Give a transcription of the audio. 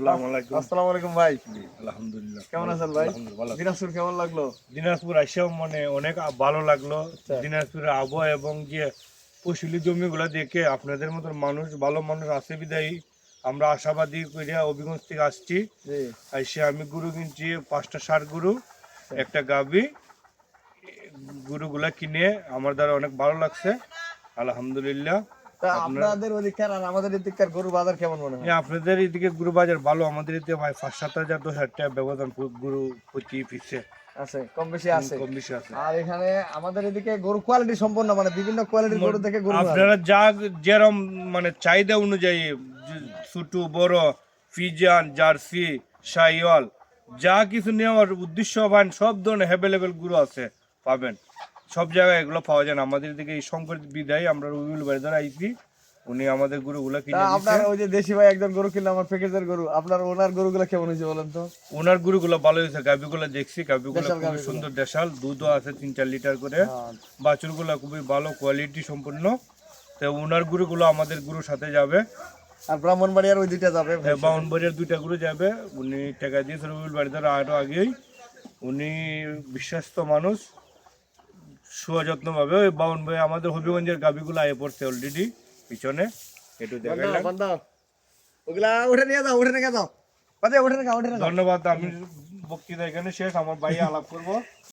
আসসালামু আলাইকুম। আসসালামু আলাইকুম ভাই। আলহামদুলিল্লাহ। কেমন আছেন ভাই? দিনাজপুর কেমন লাগল? দিনাজপুর এসেও মানে অনেক ভালো লাগল। দিনাজপুরের আবহাওয়া এবং যে ফসলি জমিগুলো দেখে আপনাদের মতন মানুষ ভালো মানুষ আছে বিদায়ী। আমরা আশাবাদী করে অভিগঞ্জ থেকে আসছি। এসে আমি গরু কিনছি পাঁচটা ষাট গরু একটা গাবি গরুগুলা কিনে আমার দ্বারা অনেক ভালো লাগছে। আলহামদুলিল্লাহ। আপনাদের ওদিককার আর আমাদের এদিককার গরু বাজার কেমন মনে হয়? আপনাদের এদিকে গরু বাজার ভালো আমাদের এদিকে ভাই পাঁচ সাত হাজার দশ হাজার টাকা ব্যবধান গরু প্রতি পিছে আছে কম বেশি আছে। কম বেশি আছে। আর এখানে আমাদের এদিকে গরু কোয়ালিটি সম্পন্ন মানে বিভিন্ন কোয়ালিটির গরু দেখে গরু আপনারা যা যেরম মানে চাহিদা অনুযায়ী ছোট বড় ফিজান জার্সি শাইওয়াল যা কিছু নেওয়ার উদ্দেশ্য পান সব ধরনের অ্যাভেলেবেলগুলো আছে পাবেন। সব জায়গায় এগুলো পাওয়া যায় না। আমাদের দিকে এই শঙ্কর বিদায় আমরা রবিউল বাড়ি দ্বারা আইছি উনি আমাদের গরুগুলো কিনে আপনার ওই যে দেশি ভাই একজন গরু কিনলো আমার প্যাকেজের গরু। আপনার ওনার গরু গরুগুলো কেমন হয়েছে বলেন তো? ওনার গরুগুলো ভালো হয়েছে গাবিগুলো দেখছি। গাভীগুলো। সুন্দর দেশাল দুধও আছে তিন চার লিটার করে। হ্যাঁ। বাছুরগুলো খুবই ভালো কোয়ালিটি সম্পূর্ণ তো ওনার গরুগুলো আমাদের গরুর সাথে যাবে। আর ব্রাহ্মণ ব্রাহ্মণবাড়িয়ার ওই দুইটা যাবে বাউনবাড়িয়ার দুইটা গরু যাবে। উনি টাকা দিয়েছে রবিউল বাড়ি দ্বারা আরও আগেই। উনি বিশ্বস্ত মানুষ। সুযত্ন ওই বাউন ভাই আমাদের হবিগঞ্জের গাবিগুলো আয়ে পড়ছে অলরেডি পিছনে। একটু দেখেন ওগুলা উঠে নিয়ে যাও উঠে নিয়ে যাও। বাজে উঠে উঠে নিয়ে ধন্যবাদ আমি বক্তৃতা এখানে শেষ আমার ভাই আলাপ করব।